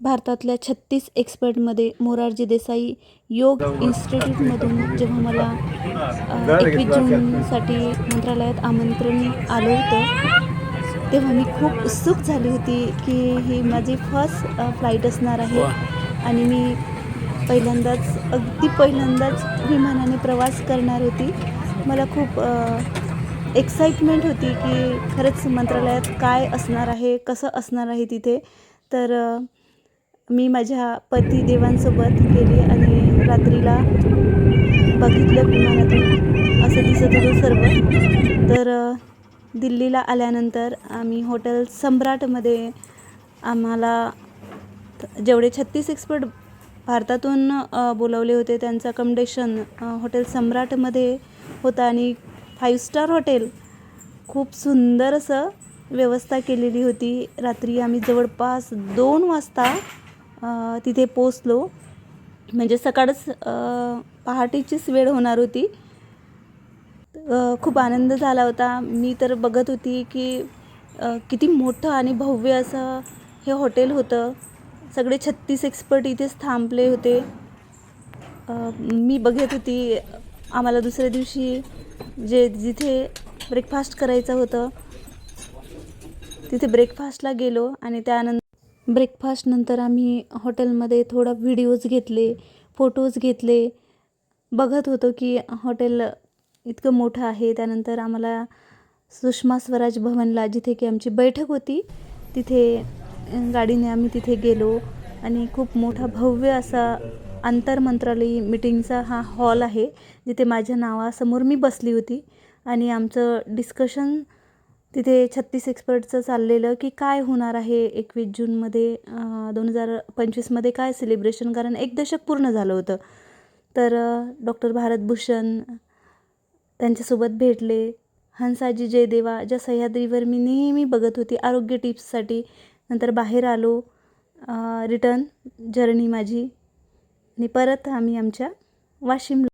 भारतातल्या छत्तीस एक्सपर्टमध्ये मोरारजी देसाई योग इन्स्टिट्यूटमधून जेव्हा मला एकवीस जूनसाठी मंत्रालयात आमंत्रण आलं होतं तेव्हा मी खूप उत्सुक झाली होती की ही माझी फर्स्ट फ्लाईट असणार आहे. आणि मी पहिल्यांदाच अगदी पहिल्यांदाच विमानाने प्रवास करणार होती. मला खूप एक्साइटमेंट होती की खरंच मंत्रालयात काय असणार आहे कसं असणार आहे तिथे. तर मी माझ्या पतिदेवांसोबत गेली आणि रात्रीला बघितलं विमानातून. असं दिसत होतं सर्व. तर दिल्लीला आल्यानंतर आम्ही हॉटेल सम्राटमध्ये आम्हाला जेवढे छत्तीस एक्सपर्ट भारतातून बोलवले होते त्यांचं अकमडेशन हॉटेल सम्राटमध्ये होतं आणि फाईव्ह स्टार हॉटेल. खूप सुंदर असं व्यवस्था केलेली होती. रात्री आम्ही जवळपास दोन वाजता तिथे पोचलो म्हणजे सकाळच पहाटेचीच वेळ होणार होती. खूप आनंद झाला होता. मी तर बघत होती की किती मोठं आणि भव्य असं हे हॉटेल होतं. सगळे छत्तीस एक्सपर्ट इथेच थांबले होते. मी बघत होती आम्हाला दुसऱ्या दिवशी जे जिथे ब्रेकफास्ट करायचं होतं तिथे ब्रेकफास्टला गेलो आणि त्यानंतर ब्रेकफास्टनंतर आम्ही हॉटेलमध्ये थोडा व्हिडिओज घेतले फोटोज घेतले. बघत होतो की हॉटेल इतकं मोठं आहे. त्यानंतर आम्हाला सुषमा स्वराज भवनला जिथे की आमची बैठक होती तिथे गाडीने आम्ही तिथे गेलो. आणि खूप मोठा भव्य असा आंतरमंत्रालयी मिटिंगचा हा हॉल आहे जिथे माझ्या नावासमोर मी बसली होती. आणि आमचं डिस्कशन तिथे छत्तीस एक्सपर्टचं चाललेलं की काय होणार आहे एकवीस जूनमध्ये दोन हजार पंचवीसमध्ये काय सेलिब्रेशन कारण एक दशक पूर्ण झालं होतं. तर डॉक्टर भारतभूषण त्यांच्यासोबत भेटले. हंसाजी जयदेवा ज्या सह्याद्रीवर मी नेहमी बघत होती आरोग्य टिप्ससाठी नंतर बाहेर आलो. रिटर्न जर्नी माझी. आणि परत आम्ही आमच्या वाशिमला